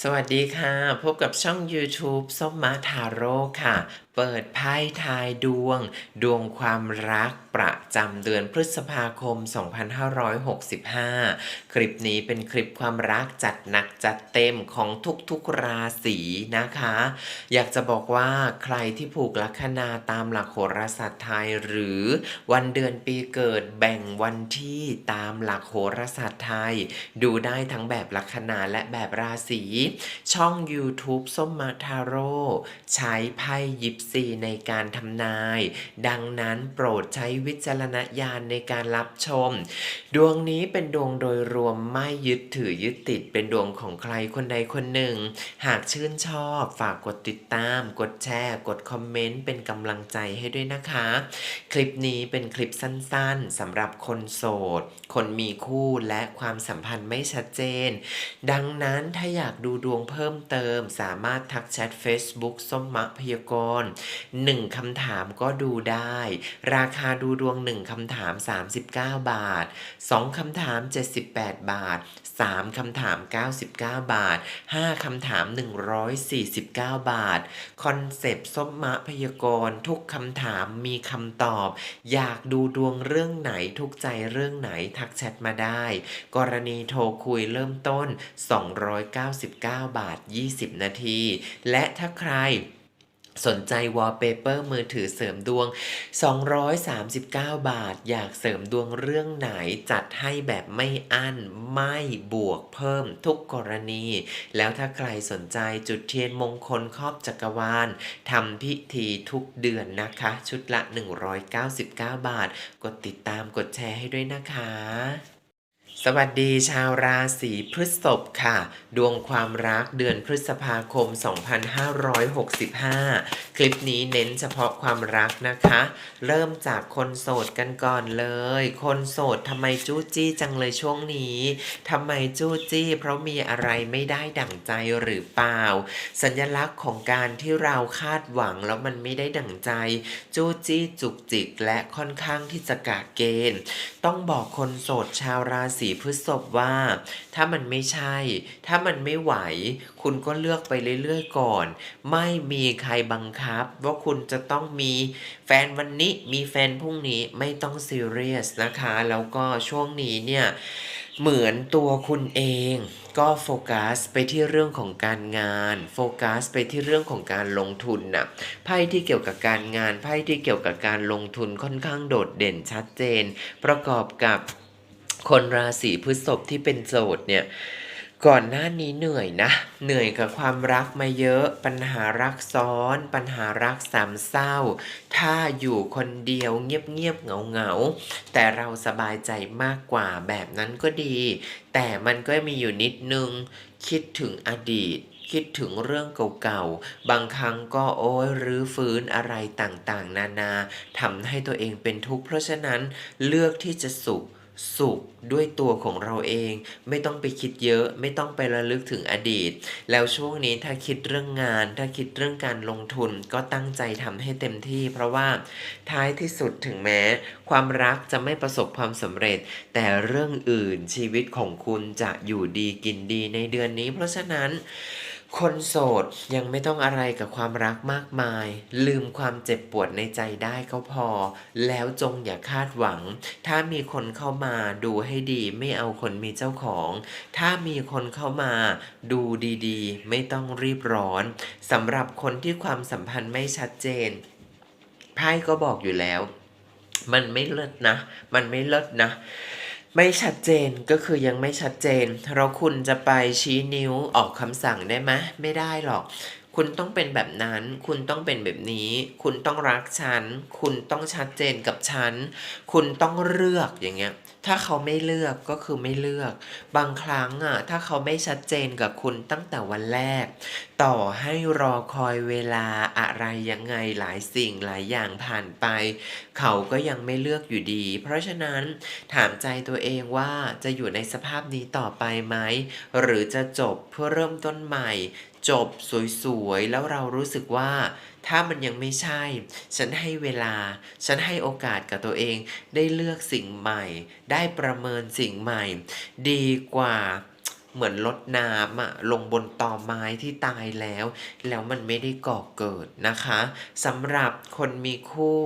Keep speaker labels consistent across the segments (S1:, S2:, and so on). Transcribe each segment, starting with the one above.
S1: สวัสดีค่ะ พบกับช่อง YouTube ส้มมาทาโร่ค่ะเปิดไพ่ทายดวง ดวงความรักประจำเดือนพฤษภาคม 2565 คลิปนี้เป็นคลิปความรักจัดหนักจัดเต็มของทุกๆราศีนะคะ อยากจะบอกว่าใครที่ผูกลัคนาตามหลักโหราศาสตร์ไทย หรือวันเดือนปีเกิดแบ่งวันที่ตามหลักโหราศาสตร์ไทย ดูได้ทั้งแบบลัคนาและแบบราศีช่อง YouTube ส้มมาทาโร่ใช้ไพ่ยิปซีในการทำนาย ดังนั้นโปรดใช้วิจารณญาณในการรับชม ดวงนี้เป็นดวงโดยรวมไม่ยึดถือยึดติดเป็นดวงของใครคนใดคนหนึ่ง หากชื่นชอบฝากกดติดตาม กดแชร์ กดคอมเมนต์ เป็นกำลังใจให้ด้วยนะคะ คลิปนี้เป็นคลิปสั้นๆสำหรับคนโสด คนมีคู่และความสัมพันธ์ไม่ชัดเจน ดังนั้นถ้าอยากดูดวงเพิ่มเติมสามารถทักแชท Facebook ส้มมะพยากรณ์1คำถามก็ดูได้ ราคาดูดวง 1คำถาม 39 บาท 2คำถาม 78 บาท 3คำถาม 99 บาท 5คำถาม 149 บาท คอนเซปต์ส้มมะพยากรณ์ทุกคำถามมีคำตอบ อยากดูดวงเรื่องไหนทุกใจเรื่องไหนทักแชทมาได้ กรณีโทรคุยเริ่มต้น 299 บาท 20 นาที และถ้าใคร สนใจวอลเปเปอร์มือถือเสริมดวง 239 บาท อยากเสริมดวงเรื่องไหนจัดให้แบบไม่อั้น ไม่บวกเพิ่มทุกกรณี แล้วถ้าใครสนใจจุดเทียนมงคลครอบจักรวาลทำพิธีทุกเดือนนะคะ ชุดละ 199 บาท กดติดตามกดแชร์ให้ด้วยนะคะ สวัสดีชาวราศีพฤษภค่ะ ดวงความรักเดือนพฤษภาคม 2565 คลิปนี้เน้นเฉพาะความรักนะคะ เริ่มจากคนโสดกันก่อนเลย คนโสดทำไมจู้จี้จังเลยช่วงนี้ทำไมจู้จี้ เพราะมีอะไรไม่ได้ดั่งใจหรือเปล่า สัญลักษณ์ของการที่เราคาดหวังแล้วมันไม่ได้ดั่งใจ จู้จี้จุกจิกและค่อนข้างที่จะกะเกณฑ์ ต้องบอกคนโสดชาวราศีพฤษภว่า ถ้ามันไม่ใช่ ถ้ามันไม่ไหว คุณก็เลือกไปเรื่อยๆก่อน ไม่มีใครบังคับ ว่าคุณจะต้องมีแฟนวันนี้มีแฟนพรุ่งนี้ไม่ต้องซีเรียสนะคะ แล้วก็ช่วงนี้เนี่ยเหมือนตัวคุณเองก็โฟกัสไปที่เรื่องของการงาน โฟกัสไปที่เรื่องของการลงทุนน่ะไพ่ที่เกี่ยวกับการงานไพ่ที่เกี่ยวกับการลงทุนค่อนข้างโดดเด่นชัดเจน ประกอบกับ คนราศีพฤษภที่เป็นโสดเนี่ยก่อนหน้านี้เหนื่อยนะ เหนื่อยกับความรักมาเยอะ ปัญหารักซ้อน ปัญหารักสามเศร้า ถ้าอยู่คนเดียวเงียบๆเหงาๆ แต่เราสบายใจมากกว่าแบบนั้นก็ดี แต่มันก็มีอยู่นิดนึง คิดถึงอดีตคิดถึงเรื่องเก่าๆ บางครั้งก็โอ้ยรื้อฟื้นอะไรต่างๆ นานาทำให้ตัวเองเป็นทุกข์เพราะฉะนั้นเลือกที่จะสุข สุขด้วยตัวของเราเอง ไม่ต้องไปคิดเยอะ ไม่ต้องไประลึกถึงอดีต แล้วช่วงนี้ถ้าคิดเรื่องงาน ถ้าคิดเรื่องการลงทุนก็ตั้งใจทำให้เต็มที่ เพราะว่าท้ายที่สุดถึงแม้ ความรักจะไม่ประสบความสำเร็จ แต่เรื่องอื่นชีวิตของคุณจะอยู่ดีกินดีในเดือนนี้ เพราะฉะนั้น คนโสดยังไม่ต้องอะไรกับความรักมากมาย ลืมความเจ็บปวดในใจได้ก็พอ แล้วจงอย่าคาดหวัง ถ้ามีคนเข้ามาดูให้ดีไม่เอาคนมีเจ้าของ ถ้ามีคนเข้ามาดูดีๆ ไม่ต้องรีบร้อนสำหรับคนที่ความสัมพันธ์ไม่ชัดเจนไพ่ก็บอกอยู่แล้ว มันไม่เลิศนะ มันไม่เลิศนะ ไม่ชัดเจนก็คือยังไม่ชัดเจนเราคุณจะไปชี้นิ้วออกคำสั่งได้ไหมไม่ได้หรอก คุณต้องเป็นแบบนั้น คุณต้องเป็นแบบนี้ คุณต้องรักฉัน คุณต้องชัดเจนกับฉัน คุณต้องเลือกอย่างเงี้ย ถ้าเขาไม่เลือกก็คือไม่เลือก บางครั้งอะถ้าเขาไม่ชัดเจนกับคุณตั้งแต่วันแรก ต่อให้รอคอยเวลาอะไรยังไงหลายสิ่งหลายอย่างผ่านไป เขาก็ยังไม่เลือกอยู่ดี เพราะฉะนั้นถามใจตัวเองว่าจะอยู่ในสภาพนี้ต่อไปไหมหรือจะจบเพื่อเริ่มต้นใหม่ จบสวยๆแล้วเรารู้สึกว่า ถ้ามันยังไม่ใช่ ฉันให้เวลา ฉันให้โอกาสกับตัวเอง ได้เลือกสิ่งใหม่ ได้ประเมินสิ่งใหม่ ดีกว่าเหมือนรดน้ำอะลงบนตอไม้ที่ตายแล้ว แล้วมันไม่ได้ก่อเกิดนะคะสำหรับคนมีคู่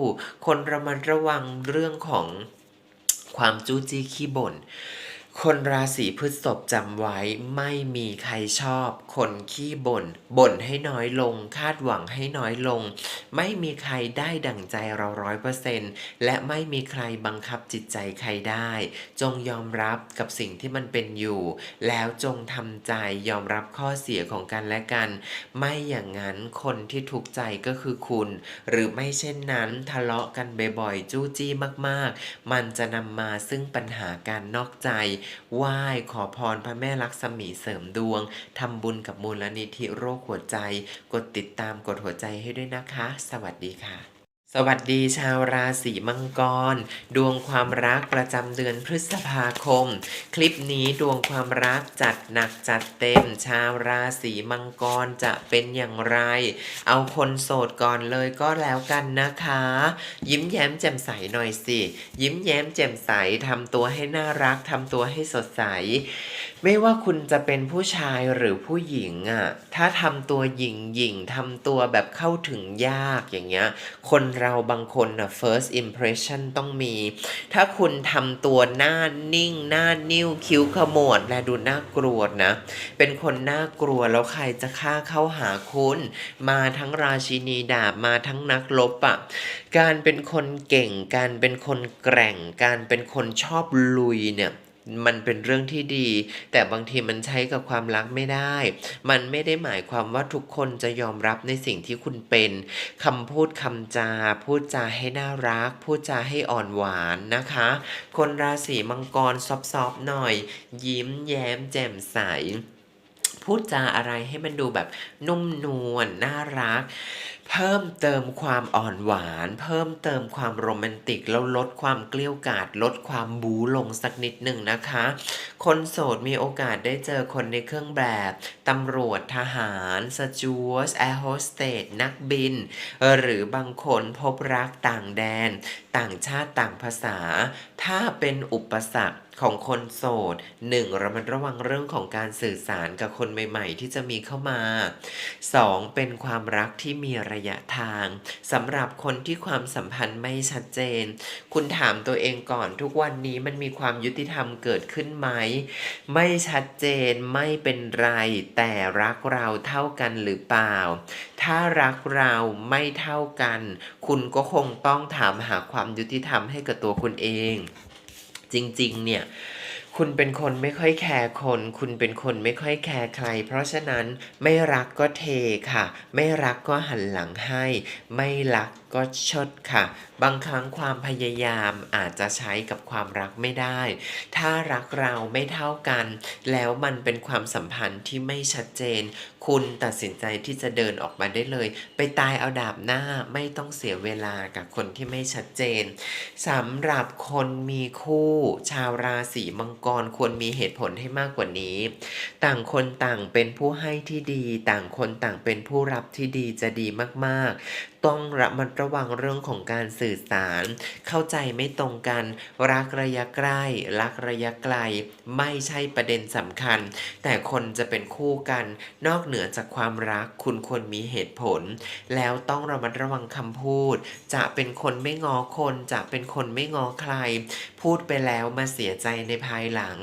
S1: คนระมัดระวังเรื่องของความจู้จี้ขี้บ่น คนราศีพฤษภจำไว้ไม่มีใครชอบ คนขี้บ่นบ่นให้น้อยลง คาดหวังให้น้อยลง ไม่มีใครได้ดั่งใจเราร้อยเปอร์เซนต์และไม่มีใครบังคับจิตใจใครได้ จงยอมรับกับสิ่งที่มันเป็นอยู่ แล้วจงทำใจยอมรับข้อเสียของกันและกัน ไม่อย่างนั้นคนที่ทุกข์ใจก็คือคุณ หรือไม่เช่นนั้นทะเลาะกันบ่อยๆจู้จี้มากๆ มันจะนำมาซึ่งปัญหาการนอกใจไหว้ขอพรพระแม่ลักษมีเสริมดวงทำบุญกับมูลนิธิโรคหัวใจ กดติดตามกดหัวใจให้ด้วยนะคะ สวัสดีค่ะ สวัสดีชาวราศีมังกร ดวงความรักประจำเดือนพฤษภาคม คลิปนี้ดวงความรักจัดหนักจัดเต็ม ชาวราศีมังกรจะเป็นอย่างไร เอาคนโสดก่อนเลยก็แล้วกันนะคะ ยิ้มแย้มแจ่มใสหน่อยสิ ยิ้มแย้มแจ่มใสทำตัวให้น่ารักทำตัวให้สดใส ไม่ว่าคุณจะเป็นผู้ชายหรือผู้หญิงอะถ้าทำตัวหญิงหญิงทำตัวแบบเข้าถึงยากอย่างเงี้ย คนเราบางคนน่ะ first impression ต้องมี ถ้าคุณทำตัวหน้านิ่ง หน้านิ้วคิ้วขมวด และดูน่ากลัวนะ เป็นคนน่ากลัวแล้วใครจะฆ่าเข้าหาคุณ มาทั้งราชินีดาบมาทั้งนักรบอะ่ะการเป็นคนเก่ง การเป็นคนแกร่ง การเป็นคนชอบลุยเนี่ย มันเป็นเรื่องที่ดี แต่บางทีมันใช้กับความรักไม่ได้ มันไม่ได้หมายความว่าทุกคนจะยอมรับในสิ่งที่คุณเป็นคำพูดคำจา พูดจาให้น่ารัก พูดจาให้อ่อนหวานนะคะ คนราศีมังกรซอฟๆหน่อย ยิ้มแย้มแจ่มใส พูดจาอะไรให้มันดูแบบนุ่มนวลน่ารัก เพิ่มเติมความอ่อนหวาน เพิ่มเติมความโรแมนติก แล้วลดความเกลี้ยวกล่อดลดความบูลงสักนิดหนึ่งนะคะ คนโสดมีโอกาสได้เจอคนในเครื่องแบบตำรวจทหารสจวตแอร์โฮสเตสนักบิน หรือบางคนพบรักต่างแดน ต่างชาติต่างภาษา ถ้าเป็นอุปสรรค ของคนโสดหนึ่งระมัดระวังเรื่องของการสื่อสารกับคนใหม่ ๆ ที่จะมีเข้ามา 2. เป็นความรักที่มีระยะทางสำหรับคนที่ความสัมพันธ์ไม่ชัดเจน คุณถามตัวเองก่อนทุกวันนี้มันมีความยุติธรรมเกิดขึ้นไหม ไม่ชัดเจนไม่เป็นไร แต่รักเราเท่ากันหรือเปล่า ถ้ารักเราไม่เท่ากัน คุณก็คงต้องถามหาความยุติธรรมให้กับตัวคุณเอง จริง ๆ เนี่ย คุณเป็นคนไม่ค่อยแคร์คน คุณเป็นคนไม่ค่อยแคร์ใคร เพราะฉะนั้นไม่รักก็เทค่ะ ไม่รักก็หันหลังให้ ไม่รักก็ชดค่ะ บางครั้งความพยายามอาจจะใช้กับความรักไม่ได้ ถ้ารักเราไม่เท่ากัน แล้วมันเป็นความสัมพันธ์ที่ไม่ชัดเจน คุณตัดสินใจที่จะเดินออกมาได้เลย ไปตายเอาดาบหน้าไม่ต้องเสียเวลากับคนที่ไม่ชัดเจนสำหรับคนมีคู่ชาวราศีมังกรควรมีเหตุผลให้มากกว่านี้ ต่างคนต่างเป็นผู้ให้ที่ดี ต่างคนต่างเป็นผู้รับที่ดีจะดีมากๆ ต้องระมัดระวังเรื่องของการสื่อสาร เข้าใจไม่ตรงกัน รักระยะใกล้ รักระยะไกล ไม่ใช่ประเด็นสำคัญ แต่คนจะเป็นคู่กัน นอกเหนือจากความรักคุณควรมีเหตุผล แล้วต้องระมัดระวังคำพูด จะเป็นคนไม่งอคน จะเป็นคนไม่งอใคร พูดไปแล้วมาเสียใจในภายหลัง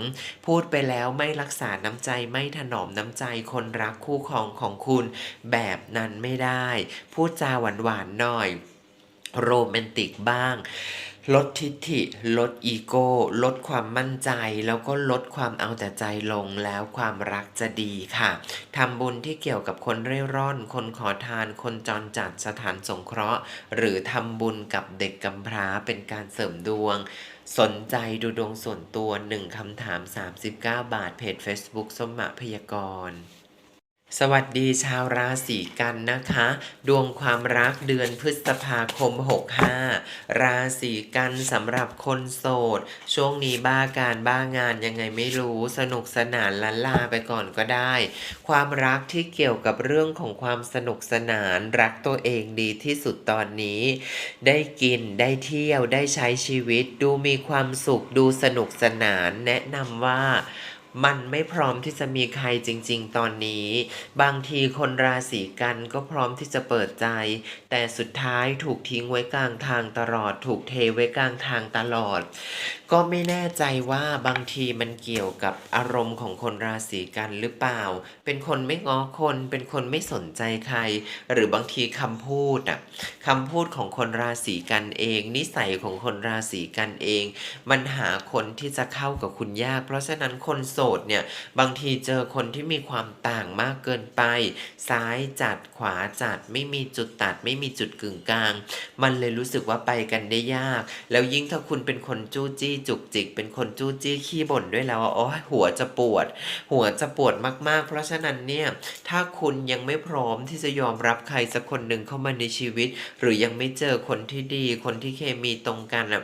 S1: พูดไปแล้วไม่รักษาน้ำใจไม่ถนอมน้ำใจคนรักคู่ครองของคุณ แบบนั้นไม่ได้ พูดจาหวานๆหน่อย โรแมนติกบ้าง ลดทิฐิ ลดอีโก้ ลดความมั่นใจ แล้วก็ลดความเอาแต่ใจลงแล้วความรักจะดีค่ะทำบุญที่เกี่ยวกับคนเร่ร่อน คนขอทาน คนจรจัดสถานสงเคราะห์ หรือทำบุญกับเด็กกำพร้าเป็นการเสริมดวงสนใจดูดวงส่วนตัว 1คำถาม 39 บาท เพจ Facebook สมมะพยากรณ์ สวัสดีชาวราศีกันนะคะ ดวงความรักเดือนพฤษภาคม 65 ราศีกันสำหรับคนโสด ช่วงนี้บ้าการบ้างานยังไงไม่รู้สนุกสนานลันลาไปก่อนก็ได้ ความรักที่เกี่ยวกับเรื่องของความสนุกสนานรักตัวเองดีที่สุดตอนนี้ ได้กินได้เที่ยวได้ใช้ชีวิต ดูมีความสุขดูสนุกสนาน แนะนำว่า มันไม่พร้อมที่จะมีใครจริง ๆ ตอนนี้ บางทีคนราศีกันก็พร้อมที่จะเปิดใจ แต่สุดท้ายถูกทิ้งไว้กลางทางตลอด ถูกเทไว้กลางทางตลอด ก็ไม่แน่ใจว่าบางทีมันเกี่ยวกับอารมณ์ของคนราศีกันหรือเปล่า เป็นคนไม่ง้อคน เป็นคนไม่สนใจใคร หรือบางทีคำพูดอะคำพูดของคนราศีกันเอง นิสัยของคนราศีกันเอง มันหาคนที่จะเข้ากับคุณยาก เพราะฉะนั้นคนโสดเนี่ยบางทีเจอคนที่มีความต่างมากเกินไป ซ้ายจัดขวาจัดไม่มีจุดตัด ไม่มีจุดกึ่งกลาง มันเลยรู้สึกว่าไปกันได้ยาก แล้วยิ่งถ้าคุณเป็นคนจู้จี้จุกจิก เป็นคนจู้จี้ขี้บ่นด้วยแล้วอะโอ้หัวจะปวด หัวจะปวดมากๆ เพราะฉะนั้นเนี่ยถ้าคุณยังไม่พร้อมที่จะยอมรับใครสักคนหนึ่งเข้ามาในชีวิต หรือยังไม่เจอคนที่ดี คนที่เคมีตรงกันอะ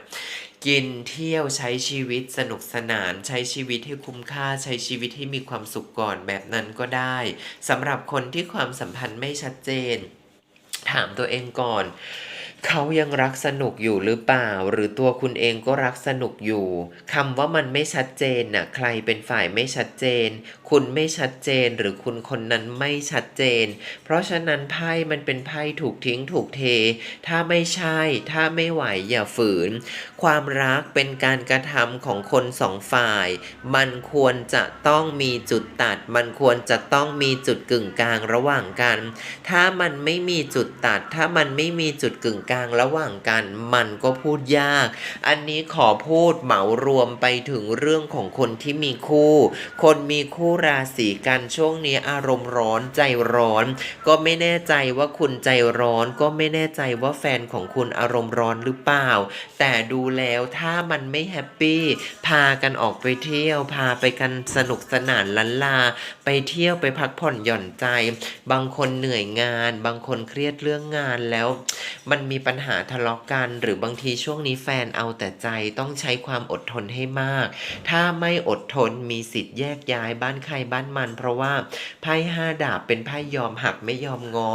S1: กินเที่ยวใช้ชีวิตสนุกสนานใช้ชีวิตให้คุ้มค่าใช้ชีวิตให้มีความสุขก่อนแบบนั้นก็ได้สำหรับคนที่ความสัมพันธ์ไม่ชัดเจน ถามตัวเองก่อน เขายังรักสนุกอยู่หรือเปล่า หรือตัวคุณเองก็รักสนุกอยู่คำว่ามันไม่ชัดเจนน่ะใครเป็นฝ่ายไม่ชัดเจน คุณไม่ชัดเจนหรือคุณคนนั้นไม่ชัดเจน เพราะฉะนั้นไพ่มันเป็นไพ่ถูกทิ้งถูกเท ถ้าไม่ใช่ ถ้าไม่ไหวอย่าฝืน ความรักเป็นการกระทำของคนสองฝ่าย มันควรจะต้องมีจุดตัด มันควรจะต้องมีจุดกึ่งกลางระหว่างกัน ถ้ามันไม่มีจุดตัด ถ้ามันไม่มีจุดกึ่งกลางระหว่างกันมันก็พูดยาก อันนี้ขอพูดเหมารวมไปถึงเรื่องของคนที่มีคู่ คนมีคู่ราศีกันช่วงนี้อารมณ์ร้อนใจร้อน ก็ไม่แน่ใจว่าคุณใจร้อน ก็ไม่แน่ใจว่าแฟนของคุณอารมณ์ร้อนหรือเปล่า แต่ดูแล้วถ้ามันไม่แฮปปี้พากันออกไปเที่ยว พาไปกันสนุกสนานลันลา ไปเที่ยวไปพักผ่อนหย่อนใจ บางคนเหนื่อยงาน บางคนเครียดเรื่องงานแล้ว มันมีปัญหาทะเลาะกัน หรือบางทีช่วงนี้แฟนเอาแต่ใจต้องใช้ความอดทนให้มาก ถ้าไม่อดทนมีสิทธิ์แยกย้ายบ้านใครบ้านมัน เพราะว่าไพ่ห้าดาบเป็นไพ่ยอมหักไม่ยอมงอ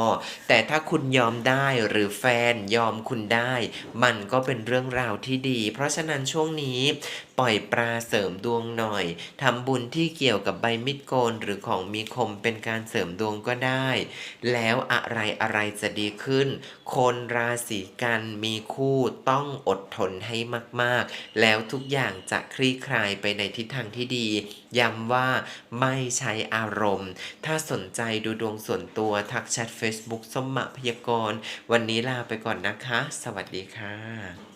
S1: แต่ถ้าคุณยอมได้หรือแฟนยอมคุณได้ มันก็เป็นเรื่องราวที่ดี เพราะฉะนั้นช่วงนี้ปล่อยปลาเสริมดวงหน่อยทำบุญที่เกี่ยวกับใบมิดโกนหรือของมีคมเป็นการเสริมดวงก็ได้ แล้วอะไรอะไรจะดีขึ้น คนราศีกันมีคู่ต้องอดทนให้มาก ๆ แล้วทุกอย่างจะคลี่คลายไปในทิศทางที่ดี ย้ำว่าไม่ใช้อารมณ์ ถ้าสนใจดูดวงส่วนตัวทักแชท Facebook สมมะพยากรณ์วันนี้ลาไปก่อนนะคะ สวัสดีค่ะ